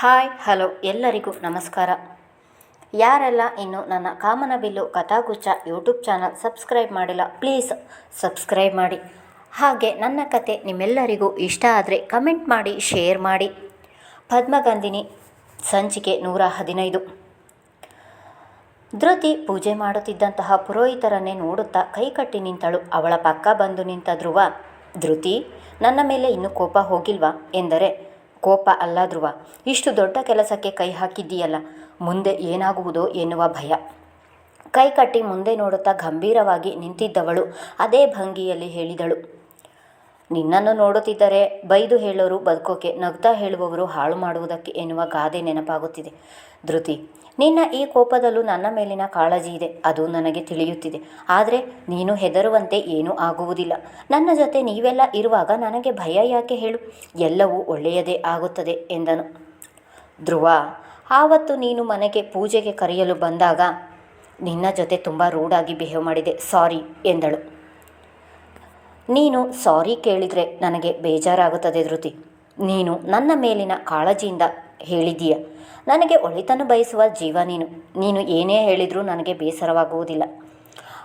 Hi, hello, ಎಲ್ಲರಿಗೂ ನಮಸ್ಕಾರ. ಯಾರೆಲ್ಲ ಇನ್ನು ನನ್ನ ಕಾಮನಬಿಲ್ಲು ಕಥಾಗುಚ್ಛ ಯೂಟ್ಯೂಬ್ ಚಾನಲ್ ಸಬ್ಸ್ಕ್ರೈಬ್ ಮಾಡಿಲ್ಲ, ಪ್ಲೀಸ್ ಸಬ್ಸ್ಕ್ರೈಬ್ ಮಾಡಿ. ಹಾಗೆ ನನ್ನ ಕತೆ ನಿಮ್ಮೆಲ್ಲರಿಗೂ ಇಷ್ಟ ಆದರೆ ಕಮೆಂಟ್ ಮಾಡಿ, ಶೇರ್ ಮಾಡಿ. ಪದ್ಮಗಂಧಿನಿ ಸಂಚಿಕೆ ನೂರ ಹದಿನೈದು. ಧೃತಿ ಪೂಜೆ ಮಾಡುತ್ತಿದ್ದಂತಹ ಪುರೋಹಿತರನ್ನೇ ನೋಡುತ್ತಾ ಕೈಕಟ್ಟಿ ನಿಂತಳು. ಅವಳ ಪಕ್ಕ ಬಂದು ನಿಂತ ಧ್ರುವ, ಧೃತಿ, ನನ್ನ ಮೇಲೆ ಇನ್ನೂ ಕೋಪ ಹೋಗಿಲ್ವಾ? ಎಂದರೆ ಕೋಪ ಅಲ್ಲ ಧ್ರುವ. ಇಷ್ಟು ದೊಡ್ಡ ಕೆಲಸಕ್ಕೆ ಕೈ ಹಾಕಿದ್ದೀಯಲ್ಲ, ಮುಂದೆ ಏನಾಗುವುದೋ ಎನ್ನುವ ಭಯ. ಕೈ ಕಟ್ಟಿ ಮುಂದೆ ನೋಡುತ್ತಾ ಗಂಭೀರವಾಗಿ ನಿಂತಿದ್ದವಳು ಅದೇ ಭಂಗಿಯಲ್ಲಿ ಹೇಳಿದಳು. ನಿನ್ನನ್ನು ನೋಡುತ್ತಿದ್ದರೆ ಬೈದು ಹೇಳೋರು ಬದುಕೋಕೆ, ನಗ್ತಾ ಹೇಳುವವರು ಹಾಳು ಮಾಡುವುದಕ್ಕೆ ಎನ್ನುವ ಗಾದೆ ನೆನಪಾಗುತ್ತಿದೆ. ಧೃತಿ ನಿನ್ನ ಈ ಕೋಪದಲ್ಲೂ ನನ್ನ ಮೇಲಿನ ಕಾಳಜಿ ಇದೆ. ಅದು ನನಗೆ ತಿಳಿಯುತ್ತಿದೆ. ಆದರೆ ನೀನು ಹೆದರುವಂತೆ ಏನೂ ಆಗುವುದಿಲ್ಲ. ನನ್ನ ಜೊತೆ ನೀವೆಲ್ಲ ಇರುವಾಗ ನನಗೆ ಭಯ ಯಾಕೆ ಹೇಳು? ಎಲ್ಲವೂ ಒಳ್ಳೆಯದೇ ಆಗುತ್ತದೆ ಎಂದನು. ಧ್ರುವ, ಆವತ್ತು ನೀನು ಮನೆಗೆ ಪೂಜೆಗೆ ಕರೆಯಲು ಬಂದಾಗ ನಿನ್ನ ಜೊತೆ ತುಂಬ ರೂಡಾಗಿ ಬಿಹೇವ್ ಮಾಡಿದೆ. ಸಾರಿ ಎಂದಳು. ನೀನು ಸಾರಿ ಕೇಳಿದರೆ ನನಗೆ ಬೇಜಾರಾಗುತ್ತದೆ ಧೃತಿ. ನೀನು ನನ್ನ ಮೇಲಿನ ಕಾಳಜಿಯಿಂದ ಹೇಳಿದೀಯ ನನಗೆ ಒಳಿತನ್ನು ಬಯಸುವ ಜೀವ ನೀನು. ನೀನು ಏನೇ ಹೇಳಿದರೂ ನನಗೆ ಬೇಸರವಾಗುವುದಿಲ್ಲ.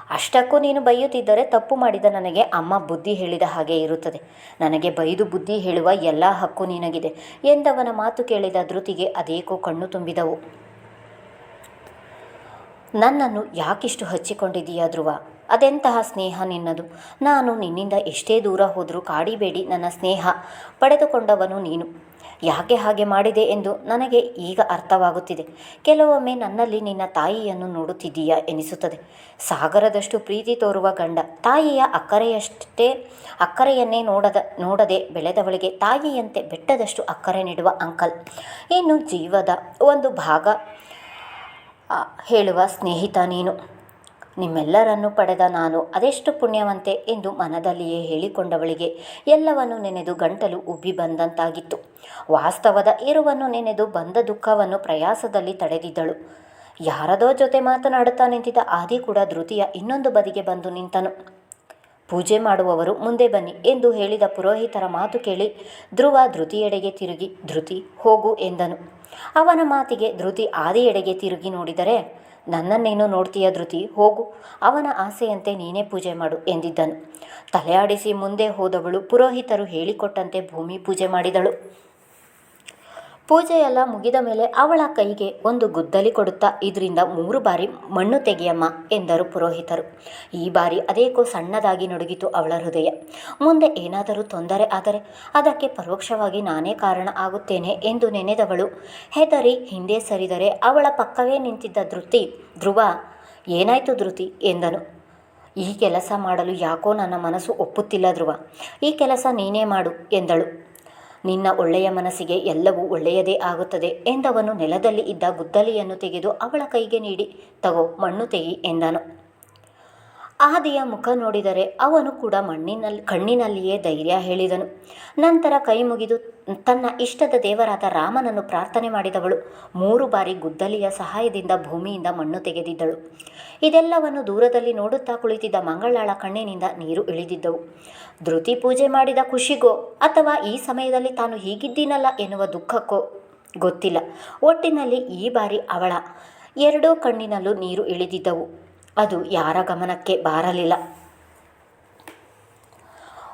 ಅಷ್ಟಕ್ಕೂ ನೀನು ಬೈಯುತ್ತಿದ್ದರೆ ತಪ್ಪು ಮಾಡಿದ ನನಗೆ ಅಮ್ಮ ಬುದ್ಧಿ ಹೇಳಿದ ಹಾಗೆ ಇರುತ್ತದೆ. ನನಗೆ ಬೈದು ಬುದ್ಧಿ ಹೇಳುವ ಎಲ್ಲ ಹಕ್ಕು ನಿನಗಿದೆ ಎಂದವನ ಮಾತು ಕೇಳಿದ ಧೃತಿಗೆ ಅದೇಕೋ ಕಣ್ಣು ತುಂಬಿದವು. ನನ್ನನ್ನು ಯಾಕಿಷ್ಟು ಹಚ್ಚಿಕೊಂಡಿದ್ದೀಯಾ ಧ್ರುವ? ಅದೆಂತಹ ಸ್ನೇಹ ನಿನ್ನದು? ನಾನು ನಿನ್ನಿಂದ ಎಷ್ಟೇ ದೂರ ಹೋದರೂ ಕಾಡಿಬೇಡಿ ನನ್ನ ಸ್ನೇಹ. ಪಡೆದುಕೊಂಡವನು ನೀನು. ಯಾಕೆ ಹಾಗೆ ಮಾಡಿದೆ ಎಂದು ನನಗೆ ಈಗ ಅರ್ಥವಾಗುತ್ತಿದೆ. ಕೆಲವೊಮ್ಮೆ ನನ್ನಲ್ಲಿ ನಿನ್ನ ತಾಯಿಯನ್ನು ನೋಡುತ್ತಿದ್ದೀಯಾ ಎನಿಸುತ್ತದೆ. ಸಾಗರದಷ್ಟು ಪ್ರೀತಿ ತೋರುವ ಗಂಡ ತಾಯಿಯ ಅಕ್ಕರೆಯಷ್ಟೇ ಅಕ್ಕರೆಯನ್ನೇ ನೋಡದ, ನೋಡದೆ ಬೆಳೆದವಳಿಗೆ ತಾಯಿಯಂತೆ ಬೆಟ್ಟದಷ್ಟು ಅಕ್ಕರೆ ನೀಡುವ ಅಂಕಲ್. ಇನ್ನು ಜೀವದ ಒಂದು ಭಾಗ ಹೇಳುವ ಸ್ನೇಹಿತ ನೀನು. ನಿಮ್ಮೆಲ್ಲರನ್ನು ಪಡೆದ ನಾನು ಅದೆಷ್ಟು ಪುಣ್ಯವಂತೆ ಎಂದು ಮನದಲ್ಲಿಯೇ ಹೇಳಿಕೊಂಡವಳಿಗೆ ಎಲ್ಲವನ್ನು ನೆನೆದು ಗಂಟಲು ಉಬ್ಬಿ ಬಂದಂತಾಗಿತ್ತು. ವಾಸ್ತವದ ಏರುವನ್ನು ನೆನೆದು ಬಂದ ದುಃಖವನ್ನು ಪ್ರಯಾಸದಲ್ಲಿ ತಡೆದಿದ್ದಳು. ಯಾರದೋ ಜೊತೆ ಮಾತನಾಡುತ್ತಾ ನಿಂತಿದ್ದ ಆದಿ ಕೂಡ ಧೃತಿಯ ಇನ್ನೊಂದು ಬದಿಗೆ ಬಂದು ನಿಂತನು. ಪೂಜೆ ಮಾಡುವವರು ಮುಂದೆ ಬನ್ನಿ ಎಂದು ಹೇಳಿದ ಪುರೋಹಿತರ ಮಾತು ಕೇಳಿ ಧ್ರುವ ಧೃತಿಯೆಡೆಗೆ ತಿರುಗಿ, ಧೃತಿ, ಹೋಗು ಎಂದನು. ಅವನ ಮಾತಿಗೆ ಧೃತಿ ಆದಿಯೆಡೆಗೆ ತಿರುಗಿ ನೋಡಿದರೆ ನನ್ನನ್ನೇನು ನೋಡ್ತೀಯ ಧೃತಿ? ಹೋಗು. ಅವನ ಆಸೆಯಂತೆ ನೀನೇ ಪೂಜೆ ಮಾಡು ಎಂದಿದ್ದನು. ತಲೆಯಾಡಿಸಿ ಮುಂದೆ ಹೋದವಳು ಪುರೋಹಿತರು ಹೇಳಿಕೊಟ್ಟಂತೆ ಭೂಮಿ ಪೂಜೆ ಮಾಡಿದಳು. ಪೂಜೆಯೆಲ್ಲ ಮುಗಿದ ಮೇಲೆ ಅವಳ ಕೈಗೆ ಒಂದು ಗುದ್ದಲಿ ಕೊಡುತ್ತಾ ಇದರಿಂದ ಮೂರು ಬಾರಿ ಮಣ್ಣು ತೆಗೆಯಮ್ಮ ಎಂದರು ಪುರೋಹಿತರು. ಈ ಬಾರಿ ಅದೇಕೋ ಸಣ್ಣದಾಗಿ ನಡುಗಿತು ಅವಳ ಹೃದಯ. ಮುಂದೆ ಏನಾದರೂ ತೊಂದರೆ ಆದರೆ ಅದಕ್ಕೆ ಪರೋಕ್ಷವಾಗಿ ನಾನೇ ಕಾರಣ ಆಗುತ್ತೇನೆ ಎಂದು ನೆನೆದವಳು. ಹೆದರಿ ಹಿಂದೆ ಸರಿದರೆ ಅವಳ ಪಕ್ಕವೇ ನಿಂತಿದ್ದ ಧೃತಿ, ಧ್ರುವ, ಏನಾಯಿತು ಧೃತಿ ಎಂದನು. ಈ ಕೆಲಸ ಮಾಡಲು ಯಾಕೋ ನನ್ನ ಮನಸ್ಸು ಒಪ್ಪುತ್ತಿಲ್ಲ ಧ್ರುವ. ಈ ಕೆಲಸ ನೀನೇ ಮಾಡು ಎಂದಳು. ನಿನ್ನ ಒಳ್ಳೆಯ ಮನಸ್ಸಿಗೆ ಎಲ್ಲವೂ ಒಳ್ಳೆಯದೇ ಆಗುತ್ತದೆ ಎಂದವನು ನೆಲದಲ್ಲಿ ಇದ್ದ ಗುದ್ದಲಿಯನ್ನು ತೆಗೆದು ಅವಳ ಕೈಗೆ ನೀಡಿ, ತಗೋ ಮಣ್ಣು ತೆಗಿ ಎಂದನು. ಆದಿಯ ಮುಖ ನೋಡಿದರೆ ಅವನು ಕೂಡ ಮಣ್ಣಿನಲ್ಲಿ ಕಣ್ಣಿನಲ್ಲಿಯೇ ಧೈರ್ಯ ಹೇಳಿದನು. ನಂತರ ಕೈ ಮುಗಿದು ತನ್ನ ಇಷ್ಟದ ದೇವರಾದ ರಾಮನನ್ನು ಪ್ರಾರ್ಥನೆ ಮಾಡಿದವಳು. ಮೂರು ಬಾರಿ ಗುದ್ದಲಿಯ ಸಹಾಯದಿಂದ ಭೂಮಿಯಿಂದ ಮಣ್ಣು ತೆಗೆದಿದ್ದಳು. ಇದೆಲ್ಲವನ್ನು ದೂರದಲ್ಲಿ ನೋಡುತ್ತಾ ಕುಳಿತಿದ್ದ ಮಂಗಳಾಳ ಕಣ್ಣಿನಿಂದ ನೀರು ಇಳಿದಿದ್ದವು. ಧೃತಿ ಪೂಜೆ ಮಾಡಿದ ಖುಷಿಗೋ, ಅಥವಾ ಈ ಸಮಯದಲ್ಲಿ ತಾನು ಹೀಗಿದ್ದೀನಲ್ಲ ಎನ್ನುವ ದುಃಖಕ್ಕೋ? ಗೊತ್ತಿಲ್ಲ. ಒಟ್ಟಿನಲ್ಲಿ ಈ ಬಾರಿ ಅವಳ ಎರಡೂ ಕಣ್ಣಿನಲ್ಲೂ ನೀರು ಇಳಿದಿದ್ದವು. ಅದು ಯಾರ ಗಮನಕ್ಕೆ ಬಾರಲಿಲ್ಲ.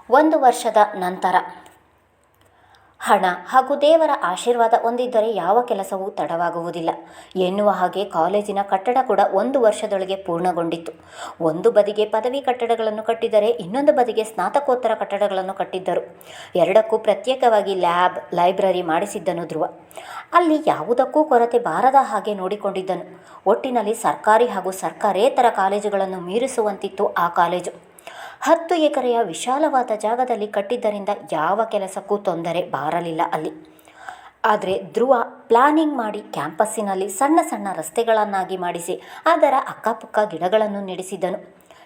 ಒಂದು ವರ್ಷದ ನಂತರ ಹಣ ಹಾಗೂ ದೇವರ ಆಶೀರ್ವಾದ ಹೊಂದಿದ್ದರೆ ಯಾವ ಕೆಲಸವೂ ತಡವಾಗುವುದಿಲ್ಲ. ಎನ್ನುವ ಹಾಗೆ ಕಾಲೇಜಿನ ಕಟ್ಟಡ ಕೂಡ ಒಂದು ವರ್ಷದೊಳಗೆ ಪೂರ್ಣಗೊಂಡಿತ್ತು. ಒಂದು ಬದಿಗೆ ಪದವಿ ಕಟ್ಟಡಗಳನ್ನು ಕಟ್ಟಿದರೆ ಇನ್ನೊಂದು ಬದಿಗೆ ಸ್ನಾತಕೋತ್ತರ ಕಟ್ಟಡಗಳನ್ನು ಕಟ್ಟಿದ್ದರು. ಎರಡಕ್ಕೂ ಪ್ರತ್ಯೇಕವಾಗಿ ಲ್ಯಾಬ್, ಲೈಬ್ರರಿ ಮಾಡಿಸಿದ್ದನು ಧ್ರುವ. ಅಲ್ಲಿ ಯಾವುದಕ್ಕೂ ಕೊರತೆ ಬಾರದ ಹಾಗೆ ನೋಡಿಕೊಂಡಿದ್ದನು. ಒಟ್ಟಿನಲ್ಲಿ ಸರ್ಕಾರಿ ಹಾಗೂ ಸರ್ಕಾರೇತರ ಕಾಲೇಜುಗಳನ್ನು ಮೀರಿಸುವಂತಿತ್ತು ಆ ಕಾಲೇಜು. ಹತ್ತು ಎಕರೆಯ ವಿಶಾಲವಾದ ಜಾಗದಲ್ಲಿ ಕಟ್ಟಿದ್ದರಿಂದ ಯಾವ ಕೆಲಸಕ್ಕೂ ತೊಂದರೆ ಬಾರಲಿಲ್ಲ ಅಲ್ಲಿ. ಆದರೆ ಧ್ರುವ ಪ್ಲಾನಿಂಗ್ ಮಾಡಿ ಕ್ಯಾಂಪಸ್ಸಿನಲ್ಲಿ ಸಣ್ಣ ಸಣ್ಣ ರಸ್ತೆಗಳನ್ನಾಗಿ ಮಾಡಿಸಿ ಅದರ ಅಕ್ಕಪಕ್ಕ ಗಿಡಗಳನ್ನು ನೆಡೆಸಿದ್ದನು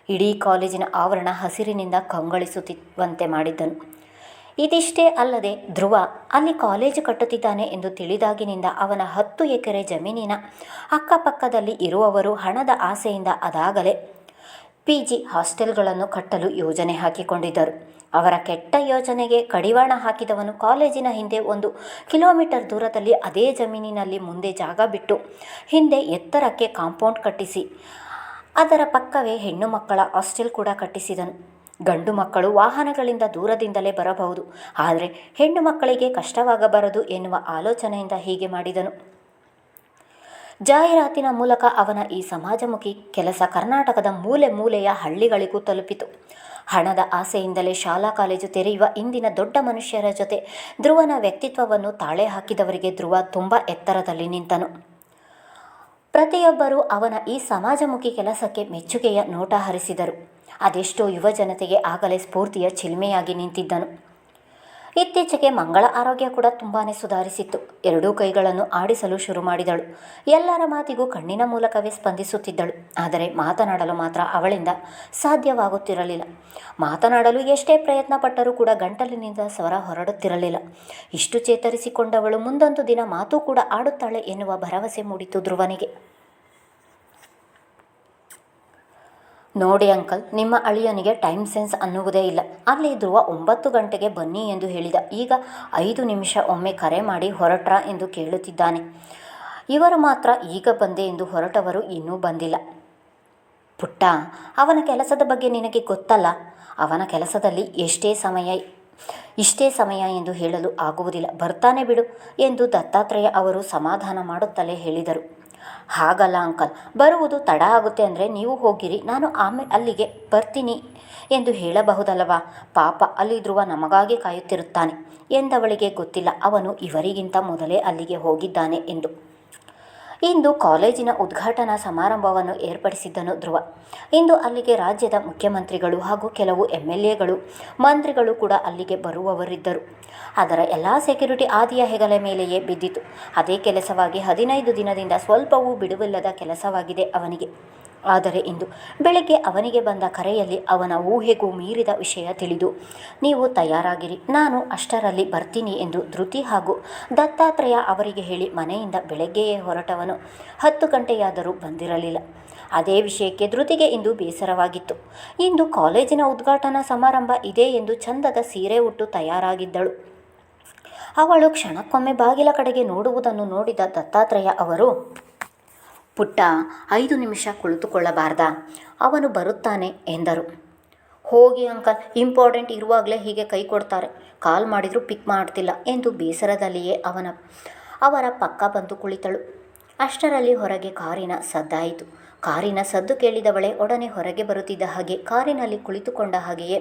ಇಡೀ ಕಾಲೇಜಿನ ಆವರಣ ಹಸಿರಿನಿಂದ ಕಂಗೊಳಿಸುತ್ತಿರುವಂತೆ ಮಾಡಿದ್ದನು. ಇದಿಷ್ಟೇ ಅಲ್ಲದೆ ಧ್ರುವ ಅಲ್ಲಿ ಕಾಲೇಜು ಕಟ್ಟುತ್ತಿದ್ದಾನೆ ಎಂದು ತಿಳಿದಾಗಿನಿಂದ ಅವನ ಹತ್ತು ಎಕರೆ ಜಮೀನಿನ ಅಕ್ಕಪಕ್ಕದಲ್ಲಿ ಇರುವವರು ಹಣದ ಆಸೆಯಿಂದ ಅದಾಗಲೇ ಪಿ ಜಿ ಹಾಸ್ಟೆಲ್ಗಳನ್ನು ಕಟ್ಟಲು ಯೋಜನೆ ಹಾಕಿಕೊಂಡಿದ್ದರು. ಅವರ ಕೆಟ್ಟ ಯೋಜನೆಗೆ ಕಡಿವಾಣ ಹಾಕಿದವನು ಕಾಲೇಜಿನ ಹಿಂದೆ ಒಂದು ಕಿಲೋಮೀಟರ್ ದೂರದಲ್ಲಿ ಅದೇ ಜಮೀನಿನಲ್ಲಿ ಮುಂದೆ ಜಾಗ ಬಿಟ್ಟು ಹಿಂದೆ ಎತ್ತರಕ್ಕೆ ಕಾಂಪೌಂಡ್ ಕಟ್ಟಿಸಿ, ಅದರ ಪಕ್ಕವೇ ಹೆಣ್ಣು ಮಕ್ಕಳ ಹಾಸ್ಟೆಲ್ ಕೂಡ ಕಟ್ಟಿಸಿದನು. ಗಂಡು ಮಕ್ಕಳು ವಾಹನಗಳಿಂದ ದೂರದಿಂದಲೇ ಬರಬಹುದು, ಆದರೆ ಹೆಣ್ಣು ಮಕ್ಕಳಿಗೆ ಕಷ್ಟವಾಗಬಾರದು ಎನ್ನುವ ಆಲೋಚನೆಯಿಂದ ಹೀಗೆ ಮಾಡಿದನು. ಜಾಹೀರಾತಿನ ಮೂಲಕ ಅವನ ಈ ಸಮಾಜಮುಖಿ ಕೆಲಸ ಕರ್ನಾಟಕದ ಮೂಲೆ ಮೂಲೆಯ ಹಳ್ಳಿಗಳಿಗೂ ತಲುಪಿತು. ಹಣದ ಆಸೆಯಿಂದಲೇ ಶಾಲಾ ಕಾಲೇಜು ತೆರೆಯುವ ಇಂದಿನ ದೊಡ್ಡ ಮನುಷ್ಯರ ಜೊತೆ ಧ್ರುವನ ವ್ಯಕ್ತಿತ್ವವನ್ನು ತಾಳೆ ಹಾಕಿದವರಿಗೆ ಧ್ರುವ ತುಂಬ ಎತ್ತರದಲ್ಲಿ ನಿಂತನು. ಪ್ರತಿಯೊಬ್ಬರೂ ಅವನ ಈ ಸಮಾಜಮುಖಿ ಕೆಲಸಕ್ಕೆ ಮೆಚ್ಚುಗೆಯ ನೋಟ ಹರಿಸಿದರು. ಅದೆಷ್ಟೋ ಯುವ ಜನತೆಗೆ ಆಗಲೇ ಸ್ಫೂರ್ತಿಯ ಚಿಲ್ಮೆಯಾಗಿ ನಿಂತಿದ್ದನು. ಇತ್ತೀಚೆಗೆ ಮಂಗಳ ಆರೋಗ್ಯ ಕೂಡ ತುಂಬಾ ಸುಧಾರಿಸಿತ್ತು. ಎರಡೂ ಕೈಗಳನ್ನು ಆಡಿಸಲು ಶುರು ಮಾಡಿದಳು. ಎಲ್ಲರ ಮಾತಿಗೂ ಕಣ್ಣಿನ ಮೂಲಕವೇ ಸ್ಪಂದಿಸುತ್ತಿದ್ದಳು. ಆದರೆ ಮಾತನಾಡಲು ಮಾತ್ರ ಅವಳಿಂದ ಸಾಧ್ಯವಾಗುತ್ತಿರಲಿಲ್ಲ. ಮಾತನಾಡಲು ಎಷ್ಟೇ ಪ್ರಯತ್ನ ಪಟ್ಟರೂ ಕೂಡ ಗಂಟಲಿನಿಂದ ಸ್ವರ ಹೊರಡುತ್ತಿರಲಿಲ್ಲ. ಇಷ್ಟು ಚೇತರಿಸಿಕೊಂಡವಳು ಮುಂದೊಂದು ದಿನ ಮಾತು ಕೂಡ ಆಡುತ್ತಾಳೆ ಎನ್ನುವ ಭರವಸೆ ಮೂಡಿತು ಧ್ರುವನಿಗೆ. ನೋಡಿ ಅಂಕಲ್, ನಿಮ್ಮ ಅಳಿಯನಿಗೆ ಟೈಮ್ ಸೆನ್ಸ್ ಅನ್ನುವುದೇ ಇಲ್ಲ. ಅಲ್ಲಿ ಧ್ರುವ ಒಂಬತ್ತು ಗಂಟೆಗೆ ಬನ್ನಿ ಎಂದು ಹೇಳಿದ. ಈಗ ಐದು ನಿಮಿಷ ಒಮ್ಮೆ ಕರೆ ಮಾಡಿ ಹೊರಟ್ರಾ ಎಂದು ಕೇಳುತ್ತಿದ್ದಾನೆ. ಇವರು ಮಾತ್ರ ಈಗ ಬಂದೆ ಎಂದು ಹೊರಟವರು ಇನ್ನೂ ಬಂದಿಲ್ಲ. ಪುಟ್ಟ, ಅವನ ಕೆಲಸದ ಬಗ್ಗೆ ನಿನಗೆ ಗೊತ್ತಲ್ಲ? ಅವನ ಕೆಲಸದಲ್ಲಿ ಎಷ್ಟೇ ಸಮಯ, ಇಷ್ಟೇ ಸಮಯ ಎಂದು ಹೇಳಲು ಆಗುವುದಿಲ್ಲ. ಬರ್ತಾನೆ ಬಿಡು ಎಂದು ದತ್ತಾತ್ರೇಯ ಅವರು ಸಮಾಧಾನ ಮಾಡುತ್ತಲೇ ಹೇಳಿದರು. ಹಾಗಲ್ಲ, ಅಂಕಲ್. ಬರುವುದು ತಡ ಆಗುತ್ತೆ ಅಂದರೆ ನೀವು ಹೋಗಿರಿ. ನಾನು ಆಮೇಲೆ ಅಲ್ಲಿಗೆ ಬರ್ತೀನಿ ಎಂದು ಹೇಳಬಹುದಲ್ಲವಾ? ಪಾಪ ಅಲ್ಲಿ ಧ್ರುವ ನಮಗಾಗಿ ಕಾಯುತ್ತಿರುತ್ತಾನೆ ಎಂದವಳಿಗೆ ಗೊತ್ತಿಲ್ಲ. ಅವನು ಇವರಿಗಿಂತ ಮೊದಲೇ ಅಲ್ಲಿಗೆ ಹೋಗಿದ್ದಾನೆ ಎಂದು. ಇಂದು ಕಾಲೇಜಿನ ಉದ್ಘಾಟನಾ ಸಮಾರಂಭವನ್ನು ಏರ್ಪಡಿಸಿದ್ದನು ಧ್ರುವ. ಇಂದು ಅಲ್ಲಿಗೆ ರಾಜ್ಯದ ಮುಖ್ಯಮಂತ್ರಿಗಳು ಹಾಗೂ ಕೆಲವು ಎಂ ಎಲ್ ಎಗಳು ಮಂತ್ರಿಗಳು ಕೂಡ ಅಲ್ಲಿಗೆ ಬರುವವರಿದ್ದರು. ಅದರ ಎಲ್ಲ ಸೆಕ್ಯುರಿಟಿ ಆದಿಯ ಹೆಗಲ ಮೇಲೆಯೇ ಬಿದ್ದಿತು. ಅದೇ ಕೆಲಸವಾಗಿ ಹದಿನೈದು ದಿನದಿಂದ ಸ್ವಲ್ಪವೂ ಬಿಡುವಿಲ್ಲದ ಕೆಲಸವಾಗಿದೆ ಅವನಿಗೆ. ಆದರೆ ಇಂದು ಬೆಳಗ್ಗೆ ಅವನಿಗೆ ಬಂದ ಕರೆಯಲ್ಲಿ ಅವನ ಊಹೆಗೂ ಮೀರಿದ ವಿಷಯ ತಿಳಿದು, ನೀವು ತಯಾರಾಗಿರಿ, ನಾನು ಅಷ್ಟರಲ್ಲಿ ಬರ್ತೀನಿ ಎಂದು ಧೃತಿ ಹಾಗೂ ದತ್ತಾತ್ರೇಯ ಅವರಿಗೆ ಹೇಳಿ ಮನೆಯಿಂದ ಬೆಳಗ್ಗೆಯೇ ಹೊರಟವನು. ಹತ್ತು ಗಂಟೆಯಾದರೂ ಬಂದಿರಲಿಲ್ಲ. ಅದೇ ವಿಷಯಕ್ಕೆ ಧೃತಿಗೆ ಇಂದು ಬೇಸರವಾಗಿತ್ತು. ಇಂದು ಕಾಲೇಜಿನ ಉದ್ಘಾಟನಾ ಸಮಾರಂಭ ಇದೆ ಎಂದು ಚಂದದ ಸೀರೆ ಉಟ್ಟು ತಯಾರಾಗಿದ್ದಳು. ಅವಳು ಕ್ಷಣಕ್ಕೊಮ್ಮೆ ಬಾಗಿಲ ಕಡೆಗೆ ನೋಡುವುದನ್ನು ನೋಡಿದ ದತ್ತಾತ್ರೇಯ ಅವರು ಪುಟ್ಟ ಐದು ನಿಮಿಷ ಕುಳಿತುಕೊಳ್ಳಬಾರ್ದ. ಅವನು ಬರುತ್ತಾನೆ ಎಂದರು. ಹೋಗಿ ಅಂಕಲ್, ಇಂಪಾರ್ಟೆಂಟ್ ಇರುವಾಗಲೇ ಹೀಗೆ ಕೈ ಕೊಡ್ತಾರೆ. ಕಾಲ್ ಮಾಡಿದರೂ ಪಿಕ್ ಮಾಡ್ತಿಲ್ಲ ಎಂದು ಬೇಸರದಲ್ಲಿಯೇ ಅವನ, ಅವರ ಪಕ್ಕ ಬಂದು ಕುಳಿತಳು. ಅಷ್ಟರಲ್ಲಿ ಹೊರಗೆ ಕಾರಿನ ಸದ್ದಾಯಿತು. ಕಾರಿನ ಸದ್ದು ಕೇಳಿದವಳೆ ಒಡನೆ ಹೊರಗೆ ಬರುತ್ತಿದ್ದ ಹಾಗೆ ಕಾರಿನಲ್ಲಿ ಕುಳಿತುಕೊಂಡ ಹಾಗೆಯೇ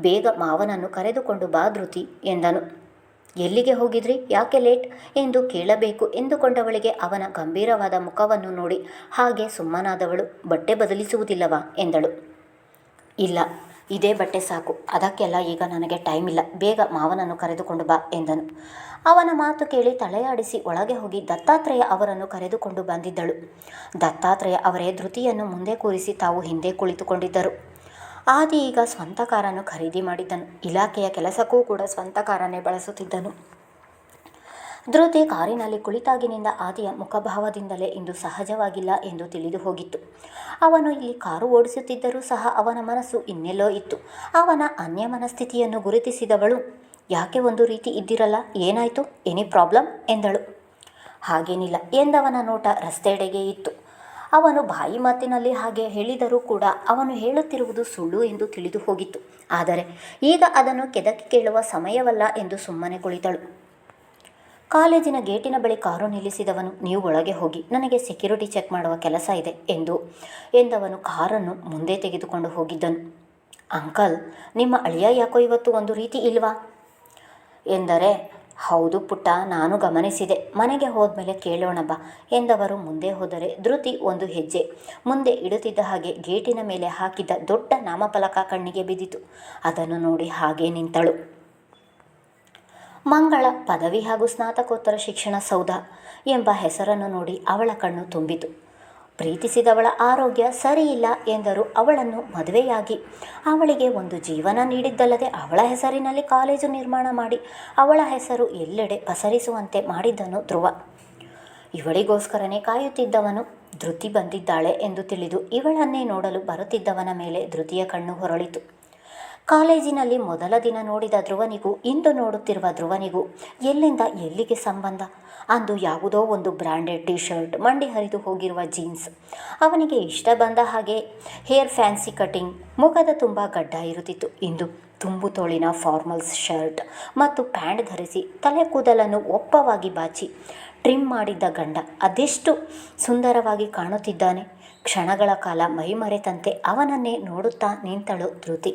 ಬೇಗ ಮಾವನನ್ನು ಕರೆದುಕೊಂಡು ಬಾ ಧೃತಿ ಎಂದನು. ಎಲ್ಲಿಗೆ ಹೋಗಿದ್ರಿ? ಯಾಕೆ ಲೇಟ್? ಎಂದು ಕೇಳಬೇಕು ಎಂದುಕೊಂಡವಳಿಗೆ ಅವನ ಗಂಭೀರವಾದ ಮುಖವನ್ನು ನೋಡಿ, ಹಾಗೆ ಸುಮ್ಮನಾದವಳು, ಬಟ್ಟೆ ಬದಲಿಸುವುದಿಲ್ಲವಾ? ಎಂದಳು. ಇಲ್ಲ, ಇದೇ ಬಟ್ಟೆ ಸಾಕು. ಅದಕ್ಕೆಲ್ಲ ಈಗ ನನಗೆ ಟೈಮ್ ಇಲ್ಲ. ಬೇಗ ಮಾವನನ್ನು ಕರೆದುಕೊಂಡು ಬಾ, ಎಂದನು. ಅವನ ಮಾತು ಕೇಳಿ ತಲೆಯಾಡಿಸಿ ಒಳಗೆ ಹೋಗಿ ದತ್ತಾತ್ರೇಯ ಅವರನ್ನು ಕರೆದುಕೊಂಡು ಬಂದಿದ್ದಳು. ದತ್ತಾತ್ರೇಯ ಅವರೇ ಧೃತಿಯನ್ನು ಮುಂದೆ ಕೂರಿಸಿ ತಾವು ಹಿಂದೆ ಕುಳಿತುಕೊಂಡಿದ್ದರು. ಆದಿ ಈಗ ಸ್ವಂತ ಕಾರನ್ನು ಖರೀದಿ ಮಾಡಿದ್ದನು. ಇಲಾಖೆಯ ಕೆಲಸಕ್ಕೂ ಕೂಡ ಸ್ವಂತ ಕಾರನ್ನೇ ಬಳಸುತ್ತಿದ್ದನು. ಧೃತಿ ಕಾರಿನಲ್ಲಿ ಕುಳಿತಾಗಿನಿಂದ ಆದಿಯ ಮುಖಭಾವದಿಂದಲೇ ಇಂದು ಸಹಜವಾಗಿಲ್ಲ ಎಂದು ತಿಳಿದು ಹೋಗಿತ್ತು. ಅವನು ಇಲ್ಲಿ ಕಾರು ಓಡಿಸುತ್ತಿದ್ದರೂ ಸಹ ಅವನ ಮನಸ್ಸು ಇನ್ನೆಲ್ಲೋ ಇತ್ತು. ಅವನ ಅನ್ಯ ಮನಸ್ಥಿತಿಯನ್ನು ಗುರುತಿಸಿದವಳು, ಯಾಕೆ ಒಂದು ರೀತಿ ಇದ್ದಿರಲ್ಲ? ಏನಾಯಿತು? Any problem? ಎಂದಳು. ಹಾಗೇನಿಲ್ಲ ಎಂದವನ ನೋಟ ರಸ್ತೆಡೆಗೆ ಇತ್ತು. ಅವನು ಬಾಯಿ ಮಾತಿನಲ್ಲಿ ಹಾಗೆ ಹೇಳಿದರೂ ಕೂಡ ಅವನು ಹೇಳುತ್ತಿರುವುದು ಸುಳ್ಳು ಎಂದು ತಿಳಿದು ಹೋಗಿತ್ತು. ಆದರೆ ಈಗ ಅದನ್ನು ಕೆದಕಿ ಕೇಳುವ ಸಮಯವಲ್ಲ ಎಂದು ಸುಮ್ಮನೆ ಕುಳಿತಳು. ಕಾಲೇಜಿನ ಗೇಟಿನ ಬಳಿ ಕಾರು ನಿಲ್ಲಿಸಿದವನು, ನೀವು ಒಳಗೆ ಹೋಗಿ, ನನಗೆ ಸೆಕ್ಯೂರಿಟಿ ಚೆಕ್ ಮಾಡುವ ಕೆಲಸ ಇದೆ ಎಂದು ಎಂದವನು ಕಾರನ್ನು ಮುಂದೆ ತೆಗೆದುಕೊಂಡು ಹೋಗಿದ್ದನು. ಅಂಕಲ್, ನಿಮ್ಮ ಅಳಿಯ ಯಾಕೋ ಇವತ್ತು ಒಂದು ರೀತಿ ಇಲ್ವಾ? ಎಂದರೆ ಹೌದು ಪುಟ್ಟ, ನಾನು ಗಮನಿಸಿದೆ. ಮನೆಗೆ ಹೋದ್ಮೇಲೆ ಕೇಳೋಣ ಎಂದವರು ಮುಂದೆ ಹೋದರೆ ಧೃತಿ ಒಂದು ಹೆಜ್ಜೆ ಮುಂದೆ ಇಡುತ್ತಿದ್ದ ಹಾಗೆ ಗೇಟಿನ ಮೇಲೆ ಹಾಕಿದ್ದ ದೊಡ್ಡ ನಾಮಫಲಕ ಕಣ್ಣಿಗೆ ಬಿದ್ದಿತು. ಅದನ್ನು ನೋಡಿ ಹಾಗೆ ನಿಂತಳು. ಮಂಗಳ ಪದವಿ ಹಾಗೂ ಸ್ನಾತಕೋತ್ತರ ಶಿಕ್ಷಣ ಸೌಧ ಎಂಬ ಹೆಸರನ್ನು ನೋಡಿ ಅವಳ ಕಣ್ಣು ತುಂಬಿತು. ಪ್ರೀತಿಸಿದವಳ ಆರೋಗ್ಯ ಸರಿಯಿಲ್ಲ ಎಂದರು ಅವಳನ್ನು ಮದುವೆಯಾಗಿ. ಅವಳಿಗೆ ಒಂದು ಜೀವನ ನೀಡಿದ್ದಲ್ಲದೆ ಅವಳ ಹೆಸರಿನಲ್ಲಿ ಕಾಲೇಜು ನಿರ್ಮಾಣ ಮಾಡಿ, ಅವಳ ಹೆಸರು ಎಲ್ಲೆಡೆ ಪಸರಿಸುವಂತೆ ಮಾಡಿದ್ದನು ಧ್ರುವ. ಇವಳಿಗೋಸ್ಕರನೇ ಕಾಯುತ್ತಿದ್ದವನು ಧೃತಿ ಬಂದಿದ್ದಾಳೆ ಎಂದು ತಿಳಿದು ಇವಳನ್ನೇ ನೋಡಲು ಬರುತ್ತಿದ್ದವನ ಮೇಲೆ ಧೃತಿಯ ಕಣ್ಣು ಹೊರಳಿತು. ಕಾಲೇಜಿನಲ್ಲಿ ಮೊದಲ ದಿನ ನೋಡಿದ ಧ್ರುವನಿಗೂ ಇಂದು ನೋಡುತ್ತಿರುವ ಧ್ರುವನಿಗೂ ಎಲ್ಲಿಂದ ಎಲ್ಲಿಗೆ ಸಂಬಂಧ? ಅಂದು ಯಾವುದೋ ಒಂದು ಬ್ರ್ಯಾಂಡೆಡ್ ಟಿ ಶರ್ಟ್ ಮಂಡಿ ಹರಿದು ಹೋಗಿರುವ ಜೀನ್ಸ್. ಅವನಿಗೆ ಇಷ್ಟ ಬಂದ ಹಾಗೆ ಹೇರ್ ಫ್ಯಾನ್ಸಿ ಕಟಿಂಗ್, ಮುಖದ ತುಂಬ ಗಡ್ಡ ಇರುತ್ತಿತ್ತು. ಇಂದು ತುಂಬು ತೋಳಿನ ಫಾರ್ಮಲ್ಸ್ ಶರ್ಟ್ ಮತ್ತು ಪ್ಯಾಂಟ್ ಧರಿಸಿ ತಲೆ ಕೂದಲನ್ನು ಒಪ್ಪವಾಗಿ ಬಾಚಿ ಟ್ರಿಮ್ ಮಾಡಿದ್ದ ಗಂಡ ಅದೆಷ್ಟು ಸುಂದರವಾಗಿ ಕಾಣುತ್ತಿದ್ದಾನೆ. ಕ್ಷಣಗಳ ಕಾಲ ಮೈಮರೆತಂತೆ ಅವನನ್ನೇ ನೋಡುತ್ತಾ ನಿಂತಳು ಧೃತಿ.